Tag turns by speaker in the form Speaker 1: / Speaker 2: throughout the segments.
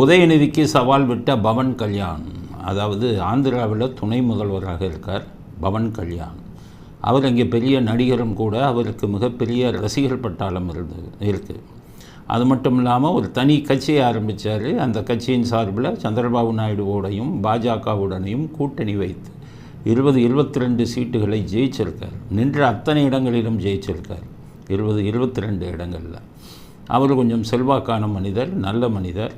Speaker 1: உதயநிதிக்கு சவால் விட்ட பவன் கல்யாண் அதாவது ஆந்திராவில் துணை முதல்வராக இருக்கார் பவன் கல்யாண். அவர் இங்கே பெரிய நடிகரும் கூட அவருக்கு மிகப்பெரிய ரசிகர் பட்டாளம் இருந்து இருக்குது அது மட்டும் இல்லாமல் ஒரு தனி கட்சியை ஆரம்பித்தார் அந்த கட்சியின் சார்பில் சந்திரபாபு நாயுடுவோடையும் பாஜகவுடனையும் கூட்டணி வைத்து இருபது இருபத்தி ரெண்டு சீட்டுகளை ஜெயிச்சிருக்கார். நின்ற அத்தனை இடங்களிலும் ஜெயிச்சிருக்கார். இருபது இருபத்தி ரெண்டு இடங்களில். அவர் கொஞ்சம் செல்வாக்கான மனிதர் நல்ல மனிதர்.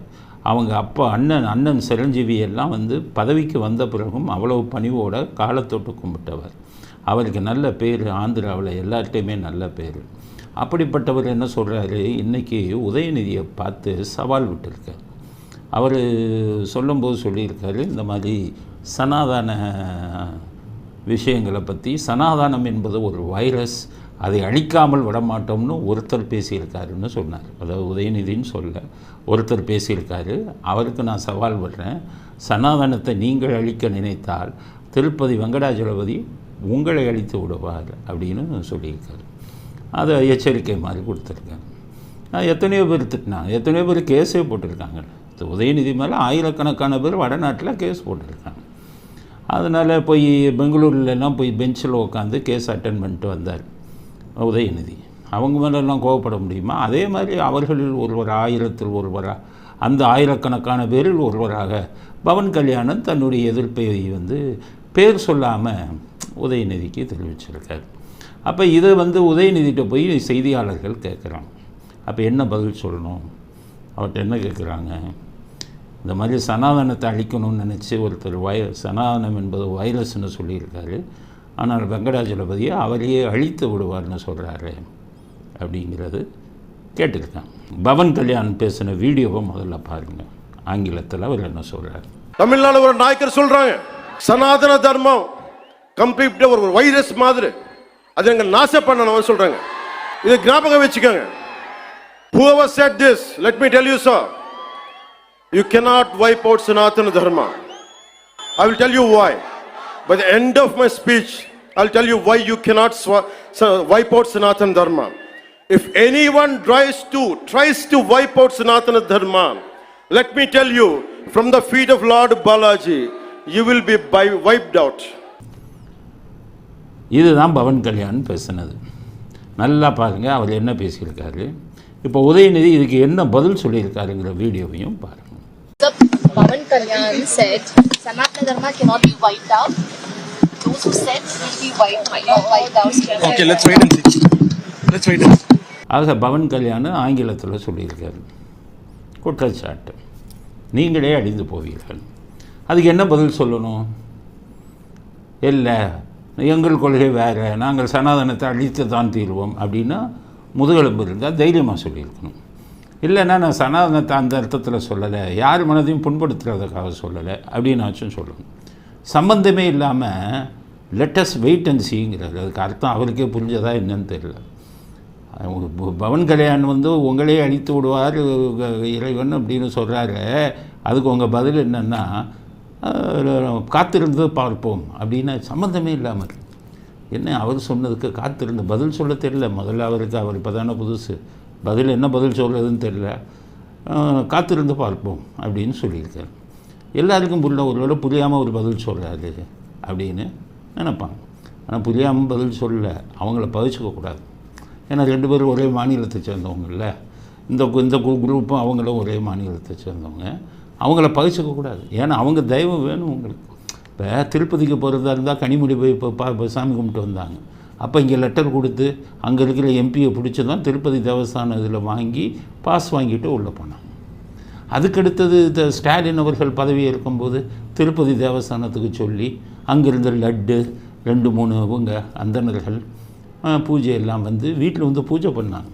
Speaker 1: அவங்க அப்பா அண்ணன் அண்ணன் சிரஞ்சீவி எல்லாம் வந்து பதவிக்கு வந்த பிறகும் அவ்வளவு பணிவோட காலத்தொட்டு கும்பிட்டவர். அவருக்கு நல்ல பேர் ஆந்திராவில் எல்லார்ட்டையுமே நல்ல பேர். அப்படிப்பட்டவர் என்ன சொல்கிறாரு இன்றைக்கி உதயநிதியை பார்த்து சவால் விட்டுருக்கார். அவர் சொல்லும்போது சொல்லியிருக்காரு இந்த மாதிரி சனாதான விஷயங்களை பற்றி சனாதானம் என்பது ஒரு வைரஸ் அதை அழிக்காமல் விடமாட்டோம்னு ஒருத்தர் பேசியிருக்காருன்னு சொன்னார். அதாவது உதயநிதின்னு சொல்ல ஒருத்தர் பேசியிருக்காரு. அவருக்கு நான் சவால் விடுறேன். சனாதனத்தை நீங்கள் அழிக்க நினைத்தால் திருப்பதி வெங்கடாஜலபதி உங்களை அழித்து விடுவார் அப்படின்னு சொல்லியிருக்காரு. அதை எச்சரிக்கை மாதிரி கொடுத்துருக்காங்க நான் எத்தனையோ பேர் திட்டினாங்க. எத்தனையோ பேர் கேஸே போட்டிருக்காங்க. உதயநிதி மேலே ஆயிரக்கணக்கான பேர் வடநாட்டில் கேஸ் போட்டிருக்காங்க. அதனால் போய் பெங்களூர்லலாம் போய் பெஞ்சில் உட்காந்து கேஸ் அட்டன் பண்ணிட்டு வந்தார். உதயநிதி. அவங்க மேலெல்லாம் கோவப்பட முடியுமா? அதே மாதிரி அவர்களில் ஒருவர் ஆயிரத்தில் ஒருவராக அந்த ஆயிரக்கணக்கான பேரில் ஒருவராக பவன் கல்யாணன் தன்னுடைய எதிர்ப்பை வந்து பேர் சொல்லாமல் உதயநிதிக்கு தெரிவிச்சிருக்கார். அப்போ இதை வந்து உதயநிதிட்ட போய் செய்தியாளர்கள் கேட்குறாங்க. அப்போ என்ன பதில் சொல்லணும்? அவர்கிட்ட என்ன கேட்குறாங்க? இந்த மாதிரி சனாதனத்தை அழிக்கணும்னு நினச்சி ஒருத்தர் வை சனாதனம் என்பது வைரஸ்னு சொல்லியிருக்காரு. ஆனால் வெங்கடாஜலபதியை அவரையே அழித்து விடுவார்னு சொல்கிறாரு அப்படிங்கிறது கேட்டிருக்கேன். பவன் கல்யாண் பேசின வீடியோவை முதல்ல பாருங்கள் ஆங்கிலத்தில் அவர் என்ன சொல்கிறார்
Speaker 2: தமிழ்நாடு ஒரு நாயக்கர் சொல்கிறாங்க சனாதன தர்மம் கம்ப்ளீட்டாக ஒரு வைரஸ் மாதிரி. அது எங்கள் நாச பண்ணணும் சொல்கிறாங்க இது ஞாபகம் வச்சுக்கோங்க. Whoever said this let me tell you sir. You cannot wipe out sanatana dharma i will tell you why. By the end of my speech i'll tell you why you cannot swa- sa- wipe out sanatana dharma if anyone tries to tries to wipe out sanatana dharma let me tell you from the feet of lord balaji you will be bi- wiped out
Speaker 1: இதுதான் பவன் கல்யாண் பேசினது நல்லா பாருங்கள் அவர் என்ன பேசியிருக்காரு இப்போ உதயநிதி இதுக்கு என்ன பதில் சொல்லியிருக்காருங்கிற வீடியோவையும் பாருங்கள்
Speaker 3: Pavan Kalyan said Sanatana Dharma cannot be wiped out.
Speaker 4: Let's wait and see. Let's wait and see.
Speaker 1: ஆக பவன் கல்யாண் ஆங்கிலத்தில் சொல்லியிருக்காரு. குற்றச்சாட்டு. நீங்களே அழிந்து போவீர்கள். அதுக்கு என்ன பதில் சொல்லணும்? இல்லை எங்கள் கொள்கை வேறு நாங்கள் சனாதனத்தை அழித்து தான் தீர்வோம் அப்படின்னா முதுகெலும்பு இருந்தால் தைரியமாக சொல்லியிருக்கணும். இல்லைன்னா நான் சனாதனத்தை அந்த அர்த்தத்தில் சொல்லலை யார் மனதையும் புண்படுத்துறதுக்காக சொல்லலை அப்படின்னாச்சும் சொல்லணும். சம்பந்தமே இல்லாமல் லெட்டஸ் வெயிட் அண்ட் சீங்கிறார் அதுக்கு அர்த்தம் அவருக்கே புரிஞ்சதா என்னன்னு தெரியல. பவன் கல்யாண் வந்து உங்களே அழித்து விடுவார் இறைவன் அப்படின்னு சொல்கிறாரு அதுக்கு உங்கள் பதில் என்னென்னா காத்திருந்து பார்ப்போம் அப்படின்னு சம்மந்தமே இல்லாமல். என்ன அவர் சொன்னதுக்கு காத்திருந்து பதில் சொல்ல தெரியல. முதல்ல அவருக்கு அவர் இப்போ தானே புதுசு. பதில் என்ன பதில் சொல்கிறதுன்னு தெரியல. காத்திருந்து பார்ப்போம் அப்படின்னு சொல்லியிருக்காரு. எல்லாருக்கும் புரியல ஒரு வேளை புரியாமல் ஒரு பதில் சொல்கிறாரு அப்படின்னு. நினைப்பாங்க ஆனால் புரியாமல் பதில் சொல்ல அவங்கள பகிச்சுக்கக்கூடாது ஏன்னா ரெண்டு பேரும் ஒரே மாநிலத்தை சேர்ந்தவங்கல்ல இந்த இந்த கு- குரூப்பும் அவங்களும் ஒரே மாநிலத்தை சேர்ந்தவங்க. அவங்கள பகிச்சுக்கக்கூடாது ஏன்னா அவங்க தெய்வம் வேணும் உங்களுக்கு. இப்போ திருப்பதிக்கு போகிறதா இருந்தால் கனிமொழி போய் இப்போ பா இப்போ சாமி கும்பிட்டு வந்தாங்க. அப்போ இங்கே லெட்டர் கொடுத்து அங்கே இருக்கிற எம்பியை பிடிச்சி தான் திருப்பதி தேவஸ்தான இதில் வாங்கி பாஸ் வாங்கிட்டு உள்ளே போனாங்க. அதுக்கடுத்தது இந்த ஸ்டாலின் அவர்கள் பதவி இருக்கும்போது திருப்பதி தேவஸ்தானத்துக்கு சொல்லி அங்கேருந்து லட்டு ரெண்டு மூணு இவங்க அந்தணர்கள் பூஜையெல்லாம் பூஜை எல்லாம் வந்து வீட்டில் வந்து பூஜை பண்ணாங்க.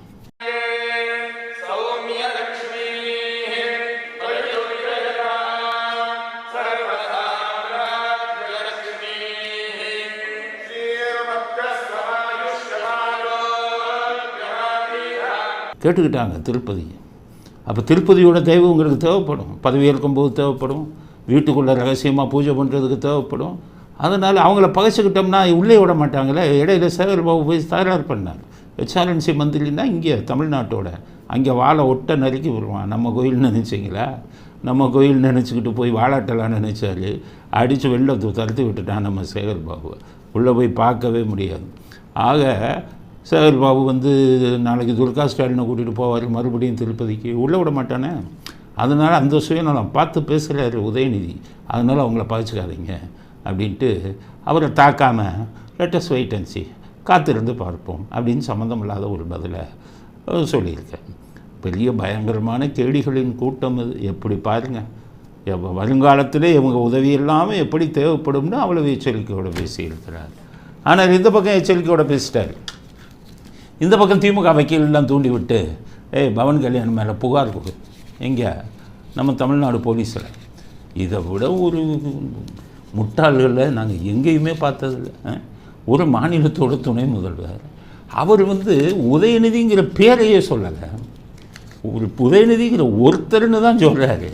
Speaker 1: கேட்டுக்கிட்டாங்க திருப்பதி அப்போ திருப்பதியோட தெய்வம் உங்களுக்கு தேவைப்படும். பதவி போது தேவைப்படும். வீட்டுக்குள்ளே ரகசியமாக பூஜை பண்ணுறதுக்கு தேவைப்படும். அதனால் அவங்கள பகைச்சிக்கிட்டோம்னா உள்ளே விட மாட்டாங்களே. இடையில சேகர் பாபு போய் தகராறு பண்ணார். எச்ஆர்என்சி மந்திரின்னா இங்கே தமிழ்நாட்டோட. அங்கே வாழை ஒட்ட நறுக்கி விடுவான். நம்ம கோயில் நினச்சிங்களா? நம்ம கோயில் நினச்சிக்கிட்டு போய் வாழாட்டலாம் நினச்சாரு. அடித்து வெளில து- விட்டுட்டான் நம்ம சேகர் பாபுவை உள்ளே போய் பார்க்கவே முடியாது. ஆக சேகர் பாபு வந்து நாளைக்கு துர்கா ஸ்டாலினை கூட்டிகிட்டு போவார் மறுபடியும் திருப்பதிக்கு. உள்ளே விட மாட்டானே. அதனால் அந்த சுயநலம் பார்த்து பேசுகிறாரு உதயநிதி. அதனால் அவங்கள பகச்சிக்காதீங்க. அப்படின்ட்டு அவரை தாக்காமல் லெட்டஸ் வெயிட் அண்ட் காத்திருந்து பார்ப்போம். அப்படின்னு சம்மந்தம் இல்லாத ஒரு பதிலை சொல்லியிருக்கேன் பெரிய பயங்கரமான கேடிகளின் கூட்டம் இது எப்படி பாருங்கள் எப்ப வருங்காலத்தில் இவங்க உதவி இல்லாமல் எப்படி தேவைப்படும்னு அவ்வளவு எச்சரிக்கையோடு பேசியிருக்கிறார். ஆனால் இந்த பக்கம் எச்சரிக்கையோடு பேசிட்டார். இந்த பக்கம் திமுக வக்கீலெல்லாம் தூண்டி விட்டு ஏய் பவன் கல்யாணம் மேலே புகார் கொடு. எங்கே நம்ம தமிழ்நாடு போலீஸில். இதை விட ஒரு முட்டாள்களை நாங்கள் எங்கேயுமே பார்த்ததில்ல. ஒரு மாநிலத்தோட துணை முதல்வர். அவர் வந்து உதயநிதிங்கிற பேரையே சொல்லலை. ஒரு உதயநிதிங்கிற ஒருத்தர்னு தான் சொல்கிறாரு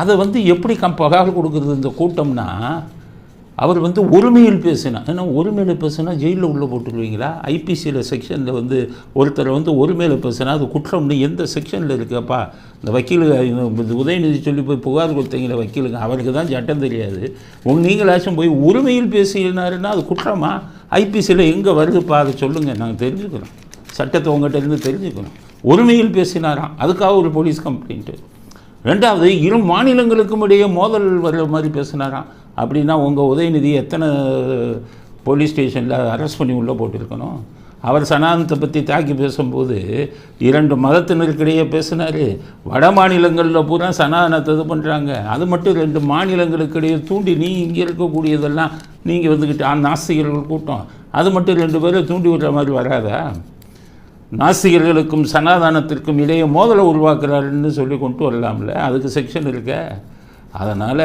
Speaker 1: அதை வந்து எப்படி கம் பகால் கொடுக்குறது இந்த கூட்டம்னா அவர் வந்து ஒருமையில் பேசினா ஏன்னா ஒருமையில் பேசினா ஜெயிலில் உள்ளே போட்டுருவீங்களா? ஐபிசியில் செக்ஷனில் வந்து ஒருத்தரை வந்து ஒருமையில் பேசினா அது குற்றம்னு எந்த செக்ஷனில் இருக்குப்பா? இந்த வக்கீல் இந்த உதயநிதி சொல்லி போய் புகார் கொடுத்தீங்களே வக்கீலுங்க அவருக்கு தான் சட்டம் தெரியாது. உங்க நீங்களாச்சும் போய் ஒருமையில் பேசினாருன்னா அது குற்றமா? ஐபிசியில் எங்கே வருதுப்பா? அதை சொல்லுங்கள் நாங்கள் தெரிஞ்சுக்கிறோம். சட்டத்தை உங்கள்கிட்டருந்து இருந்து ஒருமையில் பேசினாராம். அதுக்காக ஒரு போலீஸ் கம்ப்ளைண்ட்டு ரெண்டாவது இரு மாநிலங்களுக்கும் இடையே மோதல் வர்ற மாதிரி பேசினாராம். அப்படின்னா உங்கள் உதயநிதி எத்தனை போலீஸ் ஸ்டேஷனில் அரெஸ்ட் பண்ணி உள்ளே போட்டிருக்கணும்? அவர் சனாதனத்தை பற்றி தாக்கி பேசும்போது இரண்டு மதத்தினருக்கிடையே பேசினார். வட மாநிலங்களில் பூரா சனாதனத்தை இது பண்ணுறாங்க அது மட்டும் ரெண்டு மாநிலங்களுக்கிடையே தூண்டி நீ இங்கே இருக்கக்கூடியதெல்லாம் நீங்கள் வந்துக்கிட்டு ஆ, நாஸ்திகர்கள் கூட்டம். அது மட்டும் ரெண்டு பேரும் தூண்டி விடுற மாதிரி வராதா? நாஸ்திகர்களுக்கும் சனாதானத்திற்கும் இடையே மோதலை உருவாக்குறாருன்னு சொல்லி கொண்டு வரலாம்ல. அதுக்கு செக்ஷன் இருக்க. அதனால்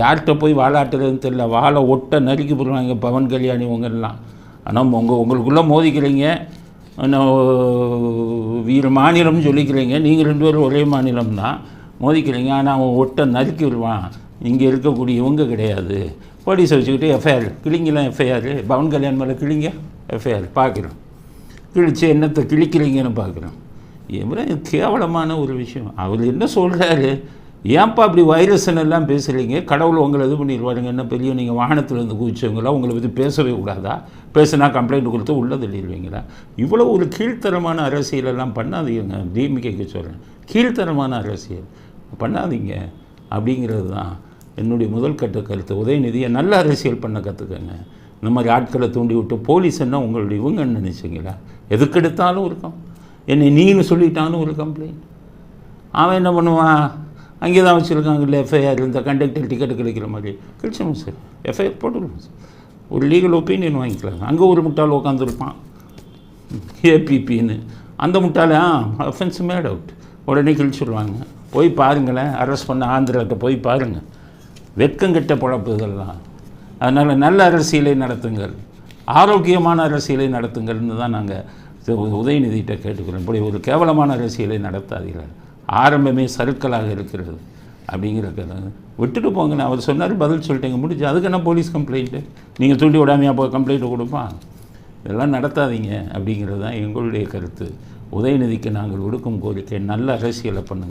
Speaker 1: யார்கிட்ட போய் வாழாட்டுறதுன்னு தெரியல. வாழை ஒட்ட நறுக்கி போடுவாங்க பவன் கல்யாணி உங்கள்லாம் ஆனால் உங்கள் உங்களுக்குள்ளே மோதிக்கிறீங்க. வீர மாநிலம்னு சொல்லிக்கிறீங்க. நீங்கள் ரெண்டு பேரும் ஒரே மாநிலம் தான் மோதிக்கிறீங்க. ஆனால் அவன் ஒட்ட நறுக்கி விடுவான். இங்கே இருக்கக்கூடிய இவங்க கிடையாது. போலீஸை வச்சுக்கிட்டு எஃப்ஐஆர். கிளிங்கலாம் எஃப்ஐஆர். பவன் கல்யாண் மேலே கிளிங்க எஃப்ஐஆர். பார்க்குறோம். கிழிச்சு என்னத்தை கிழிக்கிறீங்கன்னு பார்க்குறோம். எவ்வளோ கேவலமான ஒரு விஷயம். அவர் என்ன சொல்கிறாரு ஏன்ப்பா அப்படி வைரஸ்ன்னு எல்லாம் பேசுகிறீங்க கடவுள் உங்களை இது பண்ணிடுவாருங்க என்ன பெரிய நீங்கள் வாகனத்தில் இருந்து குதிச்சவங்களா? உங்களை பற்றி பேசவே கூடாதா? பேசுனா கம்ப்ளைண்ட் கொடுத்து உள்ளே தள்ளிடுவீங்களா? இவ்வளோ ஒரு கீழ்த்தரமான அரசியலெல்லாம் பண்ணாதீங்க. டிஎம்கேக்கு சொல்கிறேன் கீழ்த்தரமான அரசியல். பண்ணாதீங்க. அப்படிங்கிறது தான் என்னுடைய முதல் கட்ட கருத்து. உதயநிதியை நல்ல அரசியல் பண்ண கற்றுக்கங்க இந்த மாதிரி ஆட்களை தூண்டி விட்டு போலீஸ் என்ன உங்களுடைய இவங்கன்னு நினச்சிங்களா? எதுக்கெடுத்தாலும் இருக்கும் என்னை நீன்னு சொல்லிட்டாலும் ஒரு கம்ப்ளைண்ட் அவன் என்ன பண்ணுவான்? அங்கே தான் வச்சுருக்காங்க இல்லை எஃப்ஐஆர் இந்த கண்டக்டர் டிக்கெட் கிடைக்கிற மாதிரி. கிடைச்சோம் சார். எஃப்ஐஆர் போட்டுருவோம் சார். ஒரு லீகல் ஒப்பீனியன் வாங்கிக்கலாம் அங்கே ஒரு முட்டால் உட்காந்துருப்பான் ஏபிபின்னு அந்த முட்டாளே ஆ அஃபென்ஸ் மேட் அவுட் உடனே கிழிச்சுடுவாங்க போய் பாருங்களேன். அரெஸ்ட் பண்ண ஆந்திராட்ட போய் பாருங்கள் வெட்கங்கெட்ட பொழப்பு இதெல்லாம் அதனால் நல்ல அரசியலை நடத்துங்கள். ஆரோக்கியமான அரசியலை நடத்துங்கள்னு தான் நாங்கள் உதயநிதிகிட்ட கேட்டுக்கிறோம். இப்படி ஒரு கேவலமான அரசியலை நடத்தாதீர்கள். ஆரம்பமே சருக்களாக இருக்கிறது அப்படிங்கிற கதை. விட்டுட்டு நான் அவர் சொன்னார் பதில் சொல்லிட்டேங்க முடிஞ்சு. அதுக்கு என்ன போலீஸ் கம்ப்ளைண்ட்டு நீங்கள் தூண்டி விடாமையாக போய் கம்ப்ளைண்ட்டு கொடுப்பான் இதெல்லாம் நடத்தாதீங்க அப்படிங்கிறது தான் எங்களுடைய கருத்து. உதயநிதிக்கு நாங்கள் கொடுக்கும் கோரிக்கை நல்ல அரசியலை பண்ணுங்கள்